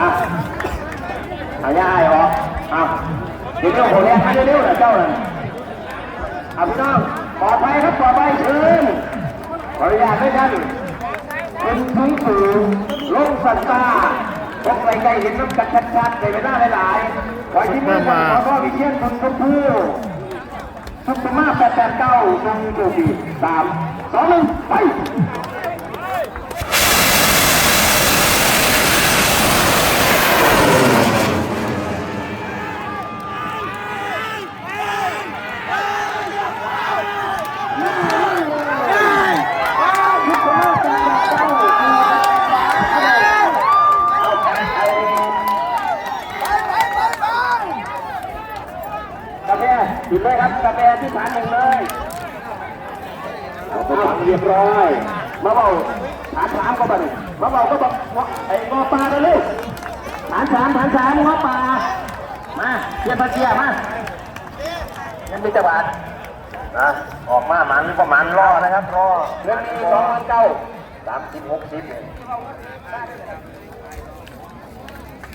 อะเอาย่าให้ออกเอาเดี๋ยวเจ้าผมเนี่ยให้เร็วๆนะเจ้าน่ะเอาพี่น้องปลอดภัยครับปลอดภัยเชิญขออนุญาตด้วยท่านเป็นทั้งสูงลงสัตตาพกไปใกล้เห็นน้ำกันชัดๆในเวลาหลายๆขอที่มือกันขอพ่อวิเชียนคนชมพู่ทุกสมาแปดแปดเก้าหนึ่งจุดสี่สาม สองหนึ่งไปกาแฟหยุดเลยครับกาแฟที่ฐานหนึ่งเลย เอาไปวางเรียบร้อย มาเบาฐานสามก็มาดิมาเบาก็บอกว่าไอ้งอปลาเลยลูกฐานสามฐานสามงอปลามาเทียบมาเทียบมายังมีจังหวัดนะออกมามันประมาณรอนะครับรอเรื่องนี้สองพันเก้าสามสิบหกสิบเนี่ย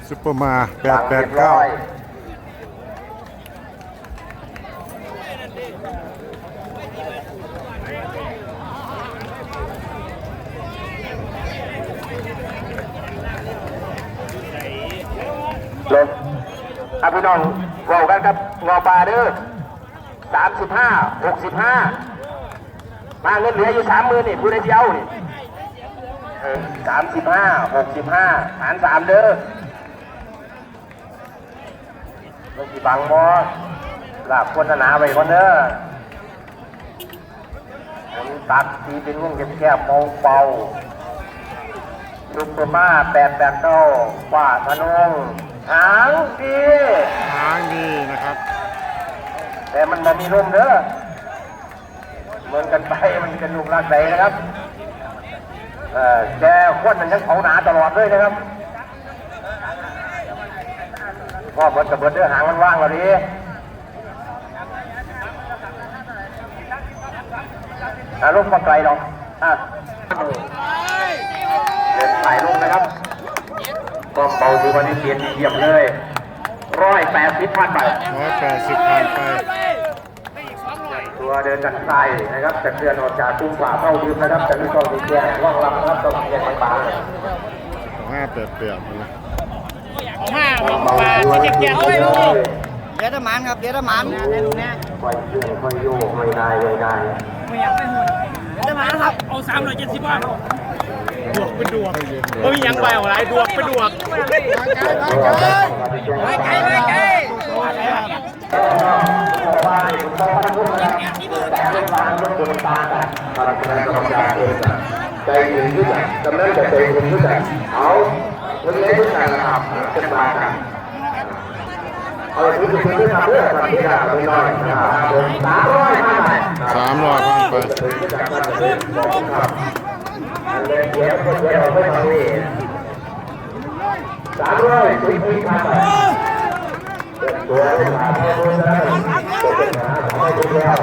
ซุปเปอร์มาแปดแปดเก้า เก้าลงอะพี่น้องเว่ากันครับงอปลาเด้อสามสิบห้าหกสิบห้ามาเงินเหลืออยู่สามหมื่นนี่ผู้ได้เดียวนี่สามสิบห้าหกสิบห้าฐานสามเด้อลงกี่บังบอลาบคนหนาไปคนเด้อผมตัดทีเป็นวงแคบๆเบาเบาซุปเปอร์มาแปดแปดเก้าว่าทะนง หางดีทางดีนะครับ แต่มันบ่มีลมเด้อเหมือนกันไปมันจะลุกลากใดนะครับอ่อแกควนมันยังเผาหนาตลอดเลยนะครับพ่อเบิดกับเบิดเด้อหางมันว่างแล้วดิอะลงมาไกลหรอกอะเดินสายลงนะครับ ก็เบาดูวันนี้เกียนเยี่ยมเลยร้อยแปดสิบพันไปร้อยแปดสิบผ่านไป ตัวเดินจากไทยนะครับจะเคลื่อนออกจากกุ้งฝ่าเข้าดินนะครับจะมีกองมีแกงว่องลำนะครับต้องเรียนไปป่าห้าแปดแปดนะห้าบอกว่าที่เกียร์เอาไว้ลูกเดี๋ยวทำมันครับเดี๋ยวทำมันคอยยืนคอยโยกไม่ได้ไม่ได้ไม่อยากไปหุ่นเดี๋ยวทำมันครับเอาสามร้อยเจ็ดสิบบาท ดวกเป็นดวกเฮ้ยยังไปอะไรดวกเป็นดวกไม่ไกลไม่ไกลบ้านผมต้องมาพูดนะครับแต่เรื่องร้านรถบนตากันพลังงานกำลังใจเองใจถึงที่จะกำลังจะใจถึงที่จะเอาเรื่องเล็กๆนะครับจะมากันเอาที่คุณที่ทำเพื่อทำที่ได้ไม่น้อยนะครับสามร้อยห้าสามร้อยผ่านไป เดี๋ยวคนเดียวไม่ทำนี่สามร้อยคุยคุยกันไปตัวเลขหาพ่อคุนะตัวเป็นหาพ่อคุณแล้ว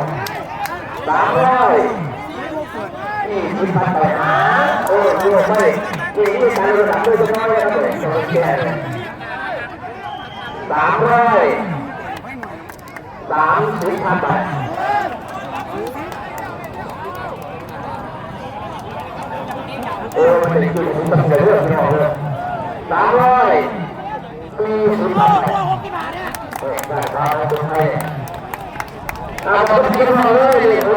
สามร้อยนี่คุยกันไปหาโอ้ตัวไม่นี่นี่การระดับด้วยจะน้อยนะครับเลยตัวแก่สามร้อยสามสิบพันบาท เออมันจะคือผมต้องเลือกไม่ออกเลยสามร้อยสี่สิบพันบาทเออได้ครับคุณให้เอาผมคิดมาเลย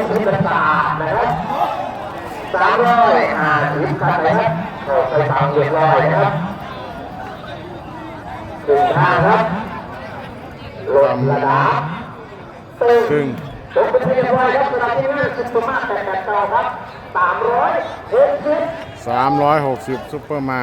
คิดเป็นตานะครับสามร้อยห้าสิบพันนะครับไปตามเรียบร้อยนะครับถึงทาครับลดระดับตึ้งซึ่งจบเป็นเรียบร้อยครับสำหรับที่นั่งสุดมากแต่แต่เก่าครับสามร้อยหกสิบ สามร้อยหกสิบซุปเปอร์มา